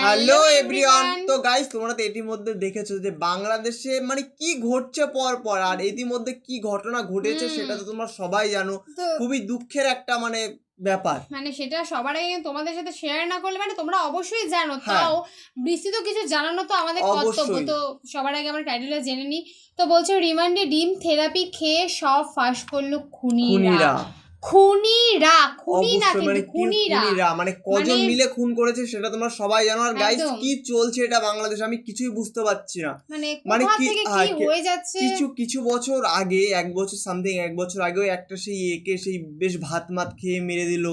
Hello everyone তো guys তোমরা তো ইতিমধ্যে দেখেছ যে বাংলাদেশে মানে কি ঘটছে পর পর আর ইতিমধ্যে কি ঘটনা ঘটেছে সেটা তো তোমরা সবাই জানো। খুবই দুঃখের একটা মানে ব্যাপার। মানে সেটা সবার আগে তোমাদের সাথে শেয়ার না করলে মানে তোমরা অবশ্যই জানো। হ্যাঁ। তাও বিস্তৃত কিছু জানানো তো আমাদের কর্তব্য তো সবার আগে আমরা টাইটেলটা জেনে নিই। তো বলছে রিমান্ডে ডিম থেরাপি খেয়ে সব ফাঁস করল খুনিরা। খুনিরা খুনি না মানে কিন্তু খুনিরা খুনিরা মানে কজন মানে- মিলে খুন করেছে সেটা তোমরা সবাই জানো। আর গাইস কি চলছে এটা বাংলাদেশে আমি কিছুই বুঝতে পারছি না। মানে মানে কি হয়ে যাচ্ছে? কিছু কিছু বছর আগে এক বছর সামথিং এক বছর আগেও একটা সেই একে সেই বেশ ভাত মাত খেয়ে মেরে দিল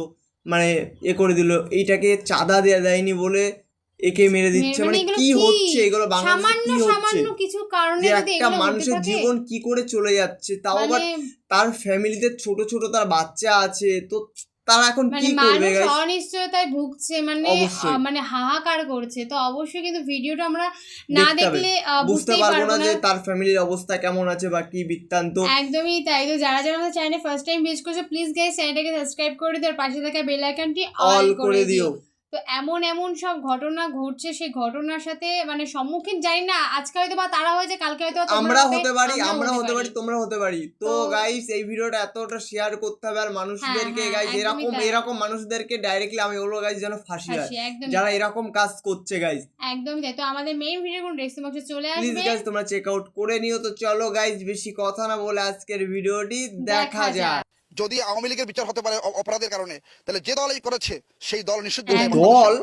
মানে এ করে দিল। এইটাকে চাঁদা দেয়া দেয়নি বলে একে মেরে দিচ্ছে। মানে মানে কি? হচ্ছে? এগুলো বাংলাদেশে কি হচ্ছে? কিছু কারণে একটা মানুষের জীবন কি করে চলে যাচ্ছে? তাও আবার মানে তার ফ্যামিলিতে ছোট ছোট তার বাচ্চা আছে। তো তারা এখন মানে কি করবে guys? অনিশ্চয়তায় ভুগছে মানে মানে হাহাকার করছে। তো অবশ্যই কিন্তু ভিডিওটা আমরা না দেখলে বুঝতে পারব না যে তার ফ্যামিলির অবস্থা কেমন আছে বা কি বৃত্তান্ত। একদমই তাই। তো যারা যারা আমাদের চ্যানেলে ফার্স্ট টাইম ভিজিট করছ প্লিজ গাইস চ্যানেলটাকে সাবস্ক্রাইব করে দিও আর পাশে থাকা বেল আইকনটি অল করে দিও। তো এমন এমন সব ঘটনা ঘটছে সেই ঘটনার সাথে মানে সম্মুখীন জানি না আজকে হয়তো বা তারা হয়েছে কালকে হয়তো আমরা হতে পারি আমরা হতে পারি তোমরা হতে পারি। তো গাইস এই ভিডিওটা এতটা শেয়ার করতে হবে আর মানুষদেরকে হ্যাঁ, গাইস এরকম এরকম মানুষদেরকে ডাইরেক্টলি আমি বলব গাইস যেন ফাঁসি হয়। যারা এরকম কাজ করছে গাইস একদমই তাই। তো আমাদের মেইন ভিডিও কোন ডেস্ক বক্সে চলে আসবে। প্লিজ গাইস তোমরা চেক আউট করে নিও। তো চলো গাইস বেশি কথা না বলে আজকের ভিডিওটি দেখা যাক। যদি আওয়ামী লীগের বিচার হতে পারে অপরাধের কারণে তাহলে যে দল এই করেছে সেই দল নিষিদ্ধ। হ্যাঁ, দল?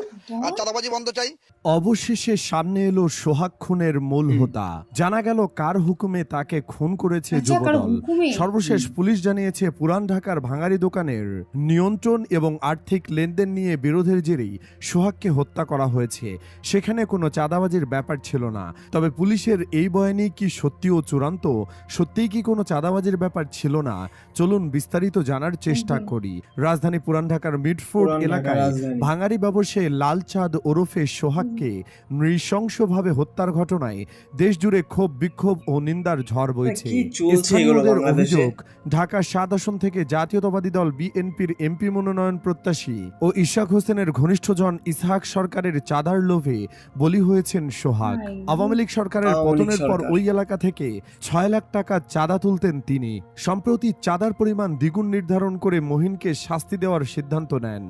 আর চাঁদাবাজি বন্ধ চাই। অবশেষে সামনে এলো সোহাগ খুনের মূল হোতা। জানা গেল কার হুকুমে তাকে খুন করেছে আচ্ছা, যুবদল। সর্বশেষ পুলিশ জানিয়েছে পুরান ঢাকার ভাঙারি দোকানের নিয়ন্ত্রণ এবং আর্থিক লেনদেন নিয়ে বিরোধের জেরেই সোহাগকে হত্যা করা হয়েছে। সেখানে কোনো চাঁদাবাজির ব্যাপার ছিল না। তবে পুলিশের এই বয়ানই কি সত্যি ও চূড়ান্ত? সত্যিই কি কোনো চাঁদাবাজির ব্যাপার ছিল না? চলুন বিস্তারিত জানার চেষ্টা করি। রাজধানী পুরান ঢাকার মিডফোর্ড এলাকায় ভাঙারি ব্যবসায়ী লালচাঁদ ওরফে সোহাগকে নৃশংসভাবে হত্যার ঘটনায় দেশজুড়ে ক্ষোভ বিক্ষোভ ও নিন্দার ঝড় বইছে। স্থানীয়দের অভিযোগ ঢাকা সাত আসন থেকে জাতীয়তাবাদী দল বিএনপির এমপি মনোনয়ন প্রত্যাশী ও ইশাক হোসেনের ঘনিষ্ঠজন ইসহাক সরকারের চাঁদার লোভে বলি হয়েছেন সোহাগ। আওয়ামী লীগ সরকারের পতনের পর ওই এলাকা থেকে ছয় লাখ টাকা চাঁদা তুলতেন তিনি। সম্প্রতি চাঁদার পরিমাণ দ্বিগুণ নির্ধারণ করে মহিনকে শাস্তি দেওয়ার সিদ্ধান্ত নেন।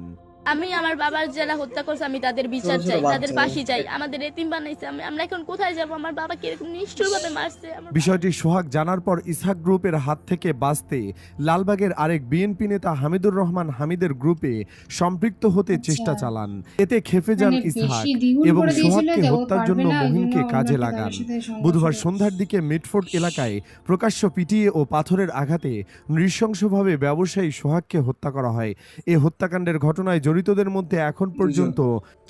আমি আমার বাবার যারা হত্যা করছে আমি তাদের বিচার চাই তাদের। ফাঁসি চাই। আমাদের এতিম বানাইছে আমরা এখন কোথায় যাব? আমার বাবাকে এরকম নিষ্ঠুর ভাবে মারছে বিষয়টি সোহাগ জানার পর ইসহাক গ্রুপের হাত থেকে বাঁচতে লালবাগের আরেক বিএনপি নেতা হামিদুর রহমান হামিদের গ্রুপে সম্পৃক্ত হতে চেষ্টা চালান। এতে খেপে যান মানে ইসহাক এবং সোহাগকে হত্যার জন্য মহিনকে কাজে লাগান। বুধবার সন্ধ্যার দিকে মিটফোর্ড এলাকায় প্রকাশ্য পিটিয়ে ও পাথরের আঘাতে নৃশংসভাবে ব্যবসায়ী সোহাগকে হত্যা করা হয়। এ হত্যাকাণ্ডের ঘটনায় জড়িতদের মধ্যে এখন পর্যন্ত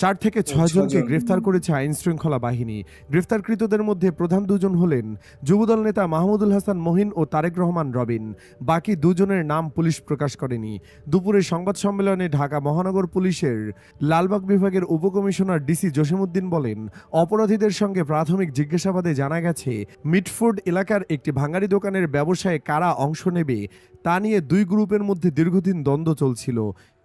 চার থেকে ছয় জনকে গ্রেফতার করেছে আইন শৃঙ্খলা বাহিনী। গ্রেফতারকৃতদের মধ্যে প্রধান দুজন হলেন যুবদল নেতা মাহমুদুল হাসান মহিন ও তারেক রহমান রবিন। বাকি দুজনের নাম পুলিশ প্রকাশ করেনি। দুপুরে সংবাদ সম্মেলনে ঢাকা মহানগর পুলিশের লালবাগ বিভাগের উপকমিশনার ডিসি জসিমউদ্দিন বলেন অপরাধীদের সঙ্গে প্রাথমিক জিজ্ঞাসাবাদে জানা গেছে মিটফোর্ড এলাকার একটি ভাঙারি দোকানের ব্যবসায় কারা অংশ নেবে তা নিয়ে দুই গ্রুপের মধ্যে দীর্ঘদিন দ্বন্দ্ব চলছিল।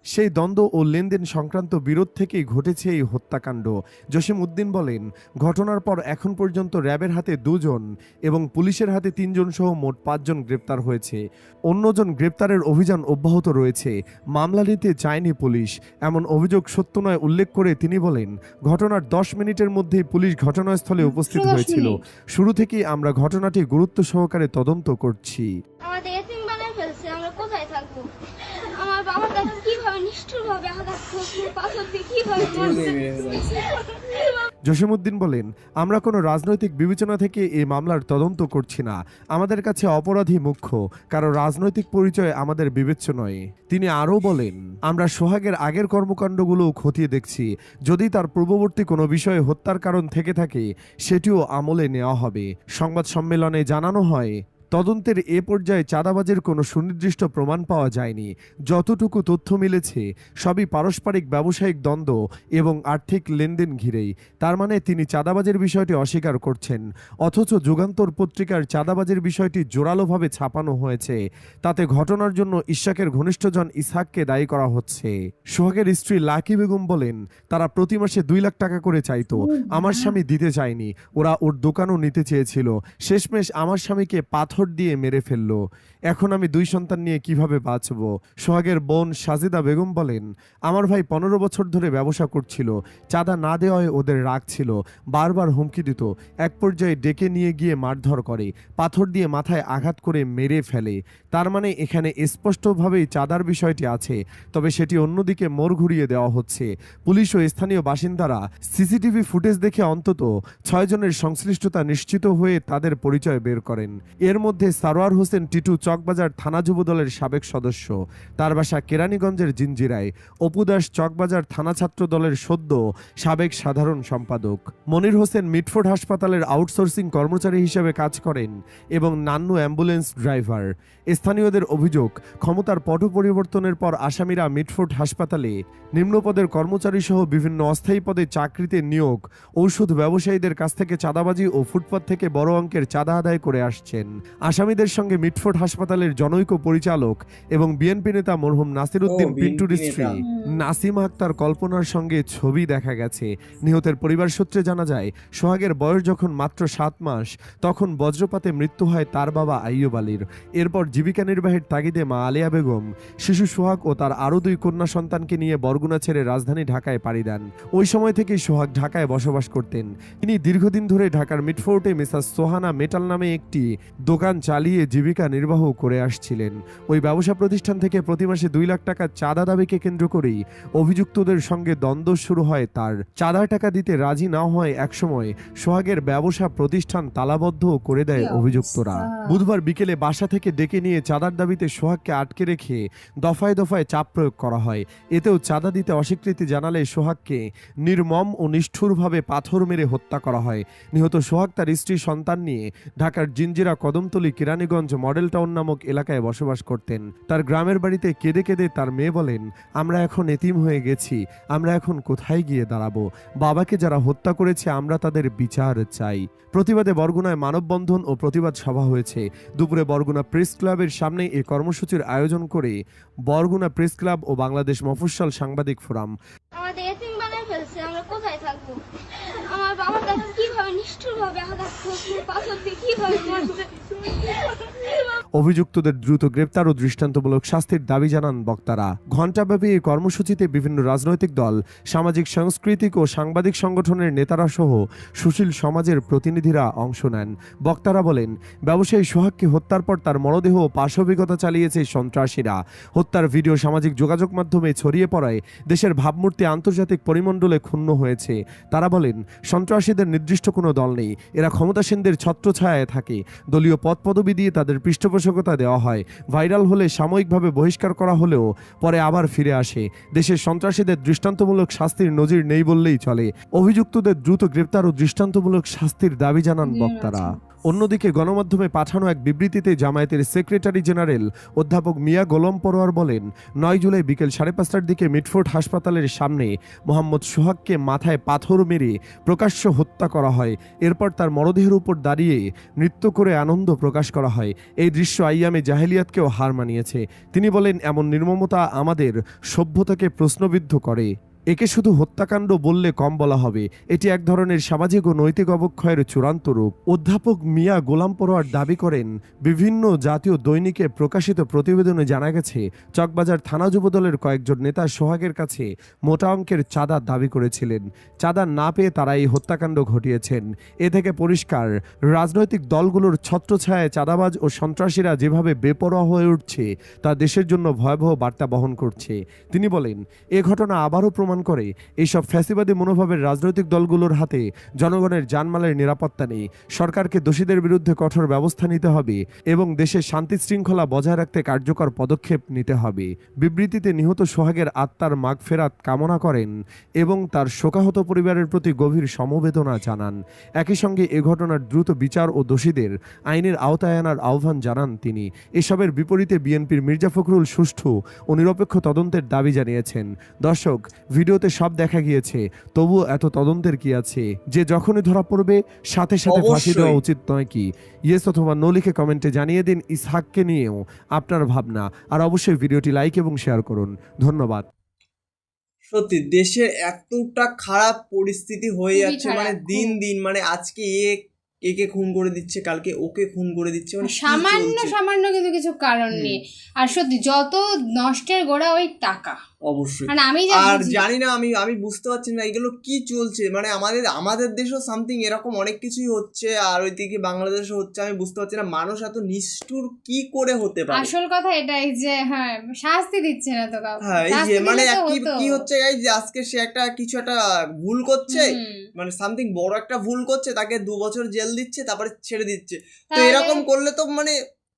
সেই দ্বন্দ্ব ও লেনদেন সংক্রান্ত বিরোধ থেকেই ঘটেছে এই হত্যাকাণ্ড। জসিম উদ্দিন বলেন ঘটনার পর এখন পর্যন্ত র্যাবের হাতে দুজন এবং পুলিশের হাতে তিনজন সহ মোট পাঁচজন গ্রেপ্তার হয়েছে। অন্যজন গ্রেপ্তারের অভিযান অব্যাহত রয়েছে। মামলা নিতে চায়নি পুলিশ। এমন অভিযোগ সত্য নয় উল্লেখ করে তিনি বলেন ঘটনার দশ মিনিটের মধ্যেই পুলিশ ঘটনাস্থলে উপস্থিত হয়েছিল। শুরু থেকেই আমরা ঘটনাটি গুরুত্ব সহকারে তদন্ত করছি। আমাদের এতিম বানায় ফেলছে আমরা কোথায় থাকব আমার বাবার কাছে কীভাবে আঘাত করছে পাথর দিয়ে কীভাবে মারছে? জসিমউদ্দিন বলেন আমরা কোনো রাজনৈতিক বিবেচনা থেকে এই মামলার তদন্ত করছি না। আমাদের কাছে অপরাধী মুখ্য কারও রাজনৈতিক পরিচয় আমাদের বিবেচ্য নয়। তিনি আরও বলেন আমরা সোহাগের আগের কর্মকাণ্ডগুলো খতিয়ে দেখছি। যদি তার পূর্ববর্তী কোনো বিষয়ে হত্যার কারণ থেকে থাকে সেটিও আমলে নেওয়া হবে। সংবাদ সম্মেলনে জানানো হয় তদন্তের এ পর্যায়ে চাঁদাবাজের কোনো সুনির্দিষ্ট প্রমাণ পাওয়া যায়নি। যতটুকু তথ্য মিলেছে সবই পারস্পরিক ব্যবসায়িক দ্বন্দ্ব এবং আর্থিক লেনদেন ঘিরেই। তার মানে তিনি চাঁদাবাজের বিষয়টি অস্বীকার করছেন অথচ যুগান্তর পত্রিকার চাঁদাবাজের বিষয়টি জোরালোভাবে ছাপানো হয়েছে। তাতে ঘটনার জন্য ইশাকের ঘনিষ্ঠজন ইসহাককে দায়ী করা হচ্ছে। সোহাগের স্ত্রী লাকি বেগম বলেন তারা প্রতি মাসে দুই লাখ টাকা করে চাইতো। আমার স্বামী দিতে চায়নি। ওরা ওর দোকানও নিতে চেয়েছিল। শেষমেশ আমার স্বামীকে পাথর দিয়ে মেরে ফেলল। এখন আমি দুই সন্তান নিয়ে কীভাবে বাঁচব? সোহাগের বোন সাজিদা বেগম বলেন, আমার ভাই পনেরো বছর ধরে ব্যবসা করছিল, চাঁদা না দেওয়ায় ওদের রাগ ছিল, বারবার হুমকি দিত, এক পর্যায়ে ডেকে নিয়ে গিয়ে মারধর করে, পাথর দিয়ে মাথায় আঘাত করে মেরে ফেলে। তার মানে এখানে স্পষ্টভাবেই চাঁদার বিষয়টি আছে, তবে সেটি অন্যদিকে মোড় ঘুরিয়ে দেওয়া হচ্ছে। পুলিশ ও স্থানীয় বাসিন্দারা সিসিটিভি ফুটেজ দেখে অন্তত ছয়জনের সংশ্লিষ্টতা নিশ্চিত হয়ে তাদের পরিচয় বের করেন। এর মধ্যে সারোয়ার হোসেন, টিটু চকবাজার থানা যুবদলের সাবেক সদস্য। তার বাসা কেরানীগঞ্জের জিঞ্জিরায় অপুদাস চকবাজার থানা ছাত্র দলের সদ্য সাবেক সাধারণ সম্পাদক। মনির হোসেন মিটফোর্ড হাসপাতালের আউটসোর্সিং কর্মচারী হিসেবে কাজ করেন এবং নান্নু অ্যাম্বুলেন্স ড্রাইভার। স্থানীয়দের অভিযোগ, ক্ষমতার পট পরিবর্তনের পর আসামিরা মিটফোর্ড হাসপাতালে নিম্নপদের কর্মচারী সহ বিভিন্ন অস্থায়ী পদে চাকরিতে নিয়োগ, ঔষধ ব্যবসায়ীদের কাছ থেকে চাঁদাবাজি ও ফুটপাত থেকে বড় অঙ্কের চাঁদা আদায় করে আসছেন। আসামিদের সঙ্গে মিটফোর্ড হাসপাতালের জনৈক পরিচালক এবং বিএনপি নেতা মরহুম নাসির উদ্দিন পিন্টুর স্ত্রী। নাসিম আক্তার কল্পনার সঙ্গে ছবি দেখা গেছে। নিহতের পরিবার সূত্রে জানা যায় সোহাগের বয়স যখন মাত্র সাত মাস তখন বজ্রপাতে মৃত্যু হয় তার বাবা আইয়ুব আলীর। এরপর জীবিকা নির্বাহের তাগিদে মা আলিয়া বেগম শিশু সোহাগ ও তার আরও দুই কন্যা সন্তানকে নিয়ে বরগুনা ছেড়ে রাজধানী ঢাকায় পাড়ি দেন। ওই সময় থেকেই সোহাগ ঢাকায় বসবাস করতেন। তিনি দীর্ঘদিন ধরে ঢাকার মিটফোর্টে মিসাস সোহানা মেটাল নামে একটি দোকান চালিয়ে জীবিকা নির্বাহ করে আসছিলেন। ওই ব্যবসা প্রতিষ্ঠান থেকে প্রতি মাসে দুই লাখ টাকা চাঁদা দাবিকে কেন্দ্র করেই অভিযুক্তদের সঙ্গে দ্বন্দ্ব শুরু হয় তার। চাঁদা টাকা দিতে রাজি না হয় একসময় সোহাগের ব্যবসা প্রতিষ্ঠান তালাবদ্ধ করে দেয় অভিযুক্তরা। বুধবার বিকেলে বাসা থেকে ডেকে নিয়ে চাঁদার দাবিতে সোহাগকে আটকে রেখে দফায় দফায় চাপ প্রয়োগ করা হয়। এতেও চাঁদা দিতে অস্বীকৃতি জানালে সোহাগকে নির্মম ও নিষ্ঠুরভাবে পাথর মেরে হত্যা করা হয়। নিহত সোহাগ তার স্ত্রী সন্তান নিয়ে ঢাকার জিঞ্জিরা কদমতলী কিরানীগঞ্জ মডেল টাউন নামক এলাকায় বসবাস করতেন। তার গ্রামের বাড়িতে কেঁদে কেঁদে তার মেয়ে বলেন, আমরা এখন এতিম হয়ে গেছি, আমরা এখন কোথায় গিয়ে দাঁড়াবো? বাবাকে যারা হত্যা করেছে, আমরা তাদের বিচার চাই। প্রতিবাদে বরগুনায় মানববন্ধন ও প্রতিবাদ সভা হয়েছে। দুপুরে বরগুনা প্রেস ক্লাবের সামনে এই কর্মসূচির আয়োজন করে বরগুনা প্রেস ক্লাব ও বাংলাদেশ মফস্বল সাংবাদিক ফোরাম। আমরা বাবা কীভাবে আঘাত করছে, পাথর দিয়ে কীভাবে মারছে? অভিযুক্তদের দ্রুত গ্রেপ্তার ও দৃষ্টান্তমূলক শাস্তির দাবি জানান বক্তারা। ঘণ্টাব্যাপী এই কর্মসূচিতে বিভিন্ন রাজনৈতিক দল, সামাজিক, সাংস্কৃতিক ও সাংবাদিক সংগঠনের নেতারা সহ সুশীল সমাজের প্রতিনিধিরা অংশ নেন। বক্তারা বলেন, ব্যবসায়ী সোহাগকে হত্যার পর তার মরদেহ পাশবিকতা চালিয়েছে সন্ত্রাসীরা। হত্যার ভিডিও সামাজিক যোগাযোগ মাধ্যমে ছড়িয়ে পড়ায় দেশের ভাবমূর্তি আন্তর্জাতিক পরিমণ্ডলে ক্ষুণ্ণ হয়েছে। তারা বলেন, সন্ত্রাসীদের নির্দিষ্ট কোনো দল নেই। এরা ক্ষমতাসীনদের ছত্রছায়ায় থাকে। দলীয় পদ পদবি দিয়ে তাদের পৃষ্ঠপোষকতা দেওয়া হয়। ভাইরাল হলে সাময়িকভাবে বহিষ্কার করা হলেও পরে আবার ফিরে আসে। দেশের সন্ত্রাসীদের দৃষ্টান্তমূলক শাস্তির নজির নেই বললেই চলে। অভিযুক্তদের দ্রুত গ্রেপ্তার ও দৃষ্টান্তমূলক শাস্তির দাবি জানান বক্তারা। অন্যদিকে গণমাধ্যমে পাঠানো এক বিবৃতিতে জামায়াতের সেক্রেটারি জেনারেল অধ্যাপক মিয়া গোলম পরোয়ার বলেন, নয় জুলাই বিকেল সাড়ে পাঁচটার দিকে মিটফোর্ট হাসপাতালের সামনে মোহাম্মদ সোহাগকে মাথায় পাথর মেরে প্রকাশ্য হত্যা করা হয়। এরপর তার মরদেহের উপর দাঁড়িয়ে নৃত্য করে আনন্দ প্রকাশ করা হয়। এই দৃশ্য আইয়ামে জাহেলিয়াতকেও হার মানিয়েছে। তিনি বলেন, এমন নির্মমতা আমাদের সভ্যতাকে প্রশ্নবিদ্ধ করে। একে শুধু হত্যাকাণ্ড বললে কম বলা হবে। এটি এক ধরনের সামাজিক ও নৈতিক অবক্ষয়ের চূড়ান্ত রূপ। অধ্যাপক মিয়া গোলাম পরোয়ার দাবি করেন, বিভিন্ন জাতীয় দৈনিকে প্রকাশিত প্রতিবেদনে জানা গেছে, চকবাজার থানা যুবদলের কয়েকজন নেতা সোহাগের কাছে মোটা অঙ্কের চাঁদা দাবি করেছিলেন। চাঁদা না পেয়ে তারা এই হত্যাকাণ্ড ঘটিয়েছেন। এ থেকে পরিষ্কার, রাজনৈতিক দলগুলোর ছত্রছায়ায় চাঁদাবাজ ও সন্ত্রাসীরা যেভাবে বেপরোয়া হয়ে উঠছে, তা দেশের জন্য ভয়াবহ বার্তা বহন করছে। তিনি বলেন, এ ঘটনা আবারও প্রমাণ প্রমাণ করে এইসব ফ্যাসিবাদী মনোভাবের রাজনৈতিক দলগুলোর হাতে জনগণের জানমালের নিরাপত্তা নেই। সরকারকে দোষীদের বিরুদ্ধে কঠোর ব্যবস্থা নিতে হবে এবং দেশের শান্তি শৃঙ্খলা বজায় রাখতে কার্যকর পদক্ষেপ নিতে হবে। বিবৃতিতে নিহত সোহাগের আত্মার মাগফেরাত কামনা করেন এবং তার শোকাহত পরিবারের প্রতি গভীর সমবেদনা জানান। একই সঙ্গে এ ঘটনার দ্রুত বিচার ও দোষীদের আইনের আওতায় আনার আহ্বান জানান তিনি। এসবের বিপরীতে বিএনপির মির্জা ফখরুল সুষ্ঠু ও নিরপেক্ষ তদন্তের দাবি জানিয়েছেন। দর্শক ভিডিওতে সব দেখা গিয়েছে তবু এত তদন্তের কি আছে? যে যখনই ধরা পড়বে সাথে সাথে ফাঁসি দেওয়া উচিত নয় কি? ইয়েস অথবা নো লিখে কমেন্টে জানিয়ে দিন ইসহাককে নিয়েও আপনার ভাবনা। আর অবশ্যই ভিডিওটি লাইক এবং শেয়ার করুন। ধন্যবাদ। সত্যি দেশের এতটা খারাপ পরিস্থিতি হয়ে যাচ্ছে মানে দিন দিন মানে আজকে এ একে খুন করে দিচ্ছে কালকে ওকে খুন করে দিচ্ছে মানে সামান্য সামান্য কিন্তু কিছু কারণ নেই। আর সত্যি যত নষ্টের গোড়া ওই টাকা। অবশ্যই। মানে আমি আর জানি না আমি আমি বুঝতে পারছি না এগুলো কি চলছে। মানে আমাদের আমাদের দেশেও সামথিং এরকম অনেক কিছুই হচ্ছে আর ওইদিকে বাংলাদেশও হচ্ছে আমি বুঝতে পারছি না মানুষ এত নিষ্ঠুর কি করে হতে পারে। আসল কথা এটাই যে হ্যাঁ শাস্তি দিচ্ছে না তো কাউকে। হ্যাঁ এই যে মানে কি কি হচ্ছে গাইজ যে আজকে সে একটা কিছু একটা ভুল করছে মানে সামথিং বড় একটা ভুল করছে তাকে দু বছর জেল দিচ্ছে তারপরে ছেড়ে দিচ্ছে। তো এরকম করলে তো মানে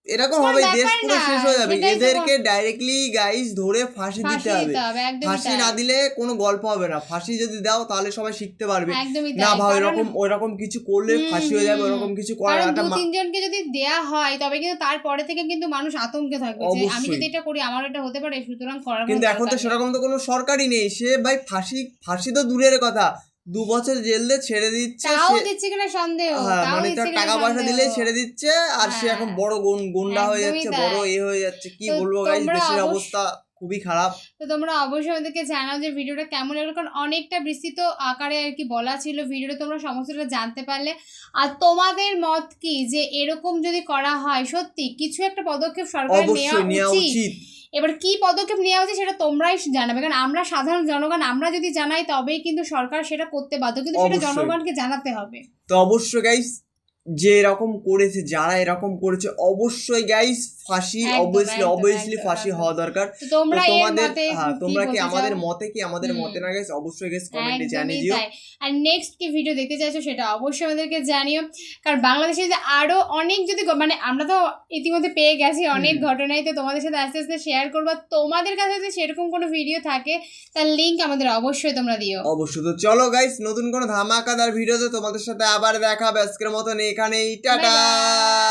এরকম হবে দেশ পুরো শেষ হয়ে যাবে। এদেরকে ডাইরেক্টলি গাইজ ধরে ফাঁসি দিতে হবে। ফাঁসি না দিলে কোনো গল্প হবে না। ফাঁসি যদি দাও তাহলে সবাই শিখতে পারবে। না ভাই এরকম ওইরকম কিছু করলে ফাঁসি হয়ে যাবে ওরকম কিছু করার একটা তিনজনকে যদি দেয়া হয় তবে কিন্তু তারপরে থেকে কিন্তু মানুষ আতঙ্কে থাকবে যে আমি যদি এটা করি আমার এটা হতে পারে সুতরাং করার কিন্তু এখন তো সেরকম তো কোনো সরকারই নেই। সে ভাই ফাঁসি ফাঁসি তো দূরের কথা। দু বছর জেল দিয়ে ছেড়ে দিচ্ছে তাও দিচ্ছে কিনা সন্দেহ? হ্যাঁ মানে তার টাকা পয়সা। দিলেই ছেড়ে দিচ্ছে আর সে এখন হ্যাঁ। বড় গুন- গুন্ডা হয়ে যাচ্ছে বড় এ হয়ে যাচ্ছে। কি বলব তোমরা দেশের অবস্থা খুবই খারাপ। তো তোমরা অবশ্যই আমাদেরকে জানাও যে ভিডিওটা কেমন লাগল কারণ অনেকটা বিস্তৃত আকারে আর কি বলা ছিল ভিডিওটা তোমরা সমস্তটা জানতে পারলে। আর তোমাদের মত কি যে এরকম যদি করা হয় সত্যি কিছু একটা পদক্ষেপ সরকার নেওয়া উচিত। এবার কি পদক্ষেপ নেওয়া উচিত সেটা তোমরাই জানাবে কারণ আমরা সাধারণ জনগণ আমরা যদি জানাই তবেই কিন্তু সরকার সেটা করতে বাধ্য কিন্তু সেটা জনগণকে জানাতে হবে। তো অবশ্যই গাইস যে এরকম করেছে যারা এরকম করেছে অবশ্যই গাইস ফাঁসি অবভিয়াসলি অবভিয়াসলি ফাঁসি হওয়া দরকার। তো তোমাদের হ্যাঁ তোমরা কি আমাদের মতে কি আমাদের মতে না গাইস অবশ্যই গাইস কমেন্টে জানিয়ে দিও। আর নেক্সট কি ভিডিও দেখতে চাইছো সেটা অবশ্যই আমাদেরকে জানিও। কারণ বাংলাদেশে যে আরও অনেক যদি মানে আমরা তো ইতিমধ্যে পেয়ে গেছি অনেক। ঘটনাই। তো তোমাদের সাথে আস্তে আস্তে শেয়ার করব। তোমাদের কাছে যদি সেরকম কোনো ভিডিও থাকে তার লিঙ্ক আমাদের অবশ্যই তোমরা দিও। অবশ্যই তো চলো গাইস নতুন কোনো ধামাকাদার ভিডিওতে তোমাদের সাথে আবার দেখা হবে। আজকের মতন এখানেই টাটা!